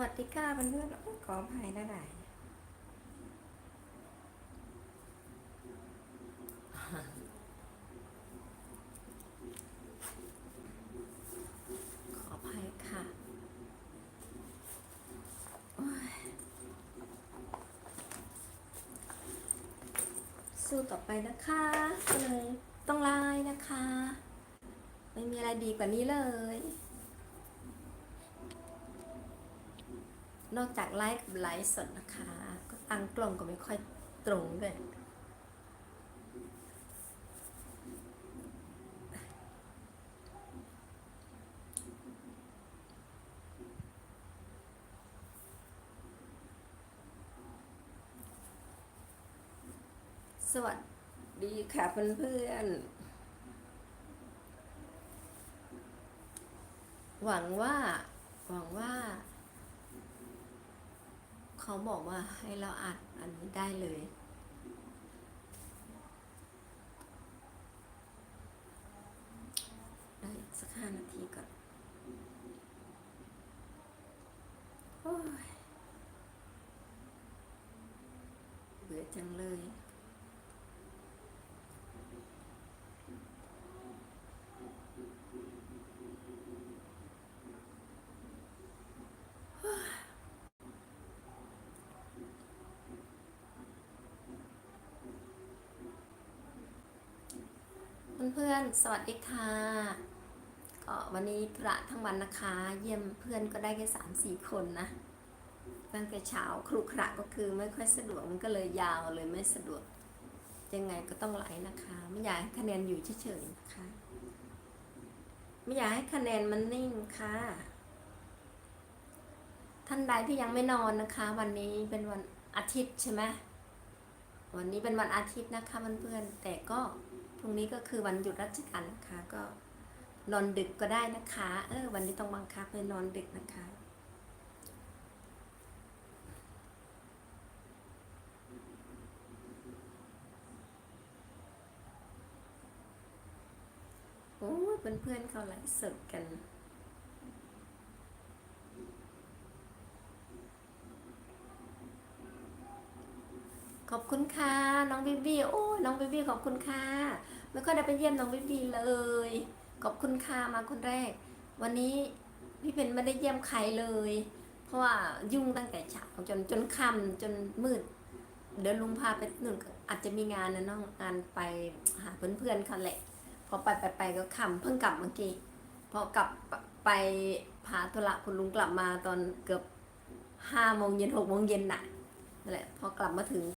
วัสดีค่ะเพื่อนๆขออภัยนะได้ขออภัยค่ะสู้ต่อไปนะคะก็เลยต้องไลน์นะคะ ไม่มีอะไรดีกว่านี้เลย นอกจากไลฟ์กับไลฟ์สดนะคะ ก็ตั้งกล้องก็ไม่ค่อยตรงด้วยสวัสดีค่ะเพื่อนๆ หวังว่า หวังว่า เขาบอกว่าให้เราอัดอันนี้ได้เลย ได้สักห้านาทีก่อนเบื่อจังเลย เพื่อนๆ สวัสดีค่ะก็วันนี้พระทั้งวันนะคะ เยี่ยมเพื่อนก็ได้แค่สามสี่คนนะตั้งแต่เช้าครุขระก็คือไม่ค่อยสะดวกมันก็เลยยาวเลยไม่สะดวก ยังไงก็ต้องไลฟ์นะคะ ไม่อยากให้คะแนนอยู่เฉยๆนะคะ ไม่อยากให้คะแนนมันนิ่งค่ะ ท่านใดที่ยังไม่นอนนะคะ วันนี้เป็นวันอาทิตย์ใช่ไหมวันนี้เป็นวันอาทิตย์นะคะเพื่อนๆแต่ก็ พรุ่งนี้ก็คือวันหยุดราชการนะคะก็นอนดึกก็ได้นะคะ เออ วันนี้ต้องบังคับให้นอนดึกนะคะ โอ้เพื่อนๆเขาไลฟ์สดกัน ขอบคุณค่ะ น้องบิบบี้โอ้ยน้องบิบบี้ขอบคุณค่ะ ไม่ค่อยได้ไปเยี่ยมน้องบิบบี้เลย ขอบคุณค่ะมาคนแรก วันนี้พี่เพนไม่ได้เยี่ยมใครเลย เพราะว่ายุ่งตั้งแต่เช้าจนจนค่ำจนมืด เดี๋ยวลุงพาไปหนึ่งอาจจะมีงานนะน้องงานไปหาเพื่อนๆเขาแหละ พอไปไปไปก็ค่ำเพิ่งกลับเมื่อกี้พอกลับไปพาธุระคุณลุงกลับมาตอนเกือบห้าโมงเย็นหกโมงเย็นน่ะนั่นแหละพอกลับมาถึง